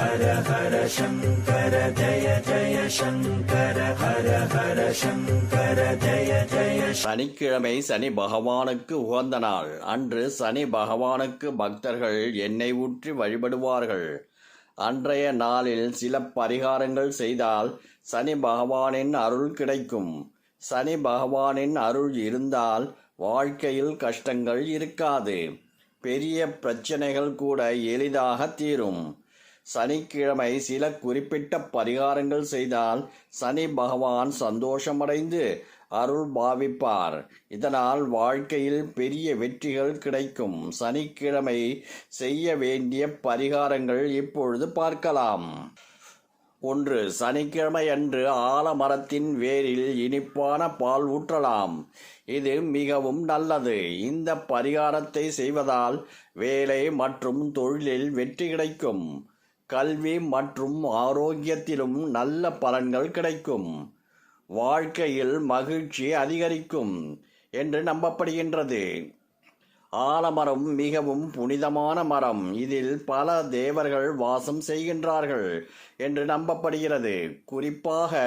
ஹர ஹர சங்கர ஜய ஜய சங்கர ஹர ஹர சங்கர ஜய ஜய சனிக்கிழமை சனி பகவானுக்கு உகந்த நாள். அன்று சனி பகவானுக்கு பக்தர்கள் எண்ணெய் ஊற்றி வழிபடுவார்கள். அன்றைய நாளில் சில பரிகாரங்கள் செய்தால் சனி பகவானின் அருள் கிடைக்கும். சனி பகவானின் அருள் இருந்தால் வாழ்க்கையில் கஷ்டங்கள் இருக்காது. பெரிய பிரச்சனைகள் கூட எளிதாக தீரும். சனிக்கிழமை சில குறிப்பிட்ட பரிகாரங்கள் செய்தால் சனி பகவான் சந்தோஷமடைந்து அருள் பாவிப்பார். இதனால் வாழ்க்கையில் பெரிய வெற்றிகள் கிடைக்கும். சனிக்கிழமை செய்ய வேண்டிய பரிகாரங்கள் இப்பொழுது பார்க்கலாம். ஒன்று சனிக்கிழமை அன்று ஆலமரத்தின் வேரில் இனிப்பான பால் ஊற்றலாம். இது மிகவும் நல்லது. இந்த பரிகாரத்தை செய்வதால் வேலை மற்றும் தொழிலில் வெற்றி கிடைக்கும். கல்வி மற்றும் ஆரோக்கியத்திலும் நல்ல பலன்கள் கிடைக்கும். வாழ்க்கையில் மகிழ்ச்சி அதிகரிக்கும் என்று நம்பப்படுகின்றது. ஆலமரம் மிகவும் புனிதமான மரம். இதில் பல தேவர்கள் வாசம் செய்கின்றார்கள் என்று நம்பப்படுகிறது. குறிப்பாக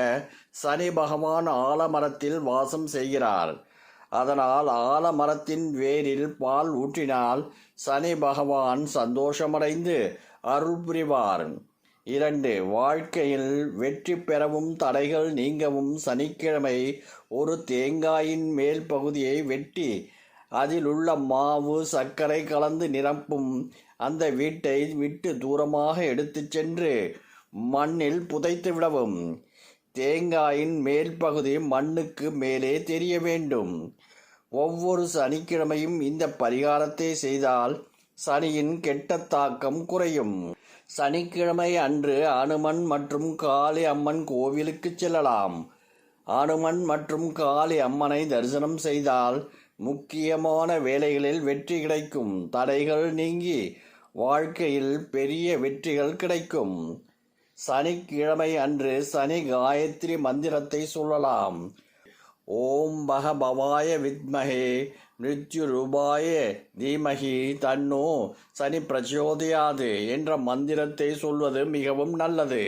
சனி பகவான் ஆலமரத்தில் வாசம் செய்கிறார். அதனால் ஆலமரத்தின் வேரில் பால் ஊற்றினால் சனி பகவான் சந்தோஷமடைந்து அருள்புரிவார் இரண்டு வாழ்க்கையில் வெற்றி பெறவும் தடைகள் நீங்கவும் சனிக்கிழமை ஒரு தேங்காயின் மேல் பகுதியை வெட்டி அதில் உள்ள மாவு சர்க்கரை கலந்து நிரப்பும் அந்த வீட்டை விட்டு தூரமாக எடுத்துச் சென்று மண்ணில் புதைத்து விடவும். தேங்காயின் மேல் பகுதி மண்ணுக்கு மேலே தெரிய வேண்டும். ஒவ்வொரு சனிக்கிழமையும் இந்த பரிகாரத்தை செய்தால் சனியின் கெட்ட தாக்கம் குறையும். சனிக்கிழமை அன்று அனுமன் மற்றும் காளி அம்மன் கோவிலுக்கு செல்லலாம். அனுமன் மற்றும் காளி அம்மனை தரிசனம் செய்தால் முக்கியமான வேலைகளில் வெற்றி கிடைக்கும். தடைகள் நீங்கி வாழ்க்கையில் பெரிய வெற்றிகள் கிடைக்கும். சனிக்கிழமை அன்று சனி காயத்ரி மந்திரத்தை சொல்லலாம். ஓம் பகபவாய வித்மகே. மிருத்யுரூபாய தீமகி தன்னோ சனி பிரச்சோதையாது என்ற மந்திரத்தை சொல்வது மிகவும் நல்லது.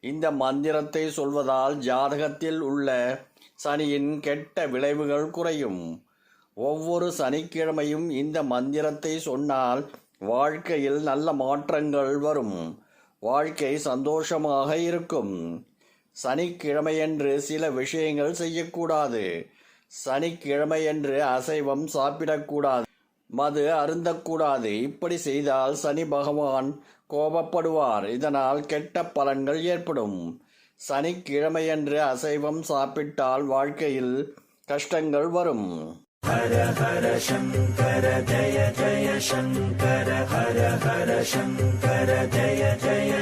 இந்த மந்திரத்தை சொல்வதால் ஜாதகத்தில் உள்ள சனியின் கெட்ட விளைவுகள் குறையும். ஒவ்வொரு சனிக்கிழமையும் இந்த மந்திரத்தை சொன்னால் வாழ்க்கையில் நல்ல மாற்றங்கள் வரும். வாழ்க்கை சந்தோஷமாக இருக்கும். சனிக்கிழமையன்று சில விஷயங்கள் செய்யக்கூடாது. சனிக்கிழமையன்று அசைவம் சாப்பிடக்கூடாது. மது அருந்தக்கூடாது. இப்படி செய்தால் சனி பகவான் கோபப்படுவார். இதனால் கெட்ட பலன்கள் ஏற்படும். சனிக்கிழமையன்று அசைவம் சாப்பிட்டால் வாழ்க்கையில் கஷ்டங்கள் வரும். ஹர ஹர சங்கர ஜய ஜய சங்கர ஹர ஹர சங்கர ஜய ஜய